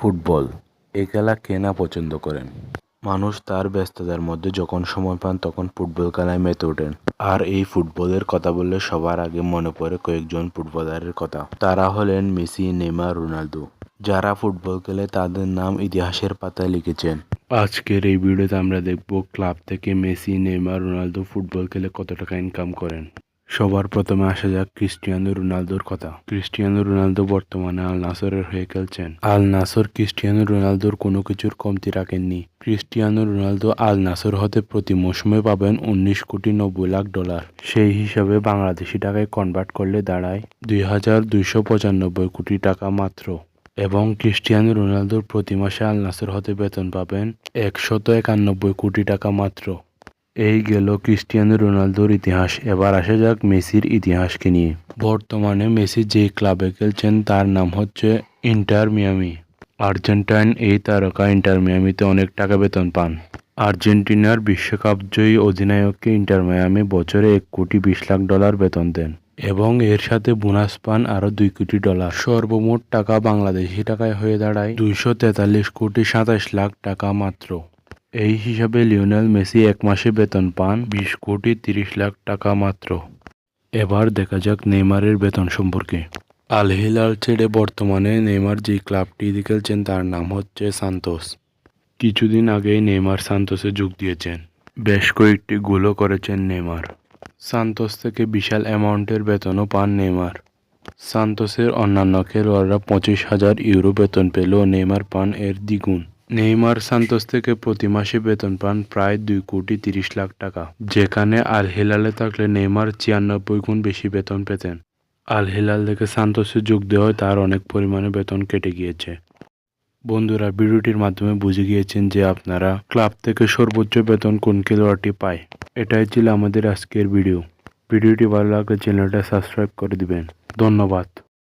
Football এই খেলা কে না পছন্দ করেন? মানুষ তার ব্যস্ততার মধ্যে যখন সময় পান তখন ফুটবল খেলায় মেতে ওঠেন। আর এই ফুটবলের কথা বললে সবার আগে মনে পড়ে কয়েকজন ফুটবলারের কথা। তারা হলেন মেসি, নেইমার, রোনালদো। যারা ফুটবল খেলে তাদের নাম ইতিহাসের পাতায় লিখেছেন। আজকের এই ভিডিওতে আমরা দেখব ক্লাব থেকে মেসি, নেইমার, রোনালদো ফুটবল খেলে কত টাকা ইনকাম করেন। সবার প্রথমে আসা যাক ক্রিস্টিয়ানো রোনালদোর কথা। ক্রিস্টিয়ানো রোনালদো বর্তমানে আল নাসরের হয়ে খেলছেন। আল নাসর ক্রিস্টিয়ানো রোনালদোর কোনো কিছুর কমতি রাখেননি। ক্রিস্টিয়ানো রোনালদো আল নাসর হতে প্রতি মৌসুমে পাবেন উনিশ কোটি নব্বই লাখ ডলার। সেই হিসাবে বাংলাদেশি টাকায় কনভার্ট করলে দাঁড়ায় দুই হাজার দুইশো পঁচানব্বই কোটি টাকা মাত্র। এবং ক্রিস্টিয়ানো রোনালদোর প্রতি মাসে আল নাসর হতে বেতন পাবেন একশত একানব্বই কোটি টাকা মাত্র। এই গেল ক্রিস্টিয়ানো রোনালদোর ইতিহাস। এবার আসা যাক মেসির ইতিহাসকে নিয়ে। বর্তমানে মেসি যে ক্লাবে খেলছেন, তার নাম হচ্ছে ইন্টার মিয়ামি। আর্জেন্টাইন এই তারকা ইন্টার মিয়ামিতে অনেক টাকা বেতন পান। আর্জেন্টিনার বিশ্বকাপ জয়ী অধিনায়ককে ইন্টার মিয়ামি বছরে এক কোটি বিশ লাখ ডলার বেতন দেন এবং এর সাথে বোনাস পান আরও দুই কোটি ডলার। সর্বমোট টাকা বাংলাদেশি টাকায় হয়ে দাঁড়ায় দুইশো তেতাল্লিশ কোটি সাতাশ লাখ টাকা মাত্র। এই হিসাবে লিওনেল মেসি এক মাসে বেতন পান বিশ কোটি তিরিশ লাখ টাকা মাত্র। এবার দেখা যাক নেইমারের বেতন সম্পর্কে। আল হিলাল ছেড়ে বর্তমানে নেইমার যে ক্লাবটি খেলছেন তার নাম হচ্ছে সান্তোস। কিছুদিন আগেই নেইমার সান্তোসে যোগ দিয়েছেন। বেশ কয়েকটি গোলও করেছেন নেইমার। সান্তোস থেকে বিশাল অ্যামাউন্টের বেতনও পান নেইমার। সান্তোসের অন্যান্য খেলোয়াড়রা পঁচিশ হাজার ইউরো বেতন পেলেও নেইমার পান এর দ্বিগুণ। নেইমার সান্তোস থেকে প্রতি মাসে বেতন পান প্রায় দুই কোটি তিরিশ লাখ টাকা, যেখানে আল হিলালে থাকলে নেইমার ছিয়ানব্বই গুণ বেশি বেতন পেতেন। আল হিলাল থেকে সান্তোসে যোগ দেওয়ায় তার অনেক পরিমাণে বেতন কেটে গিয়েছে। বন্ধুরা, ভিডিওটির মাধ্যমে বুঝে গিয়েছেন যে আপনারা ক্লাব থেকে সর্বোচ্চ বেতন কোন খেলোয়াড়টি পায়। এটাই ছিল আমাদের আজকের ভিডিও। ভিডিওটি ভালো লাগলে চ্যানেলটা সাবস্ক্রাইব করে দিবেন। ধন্যবাদ।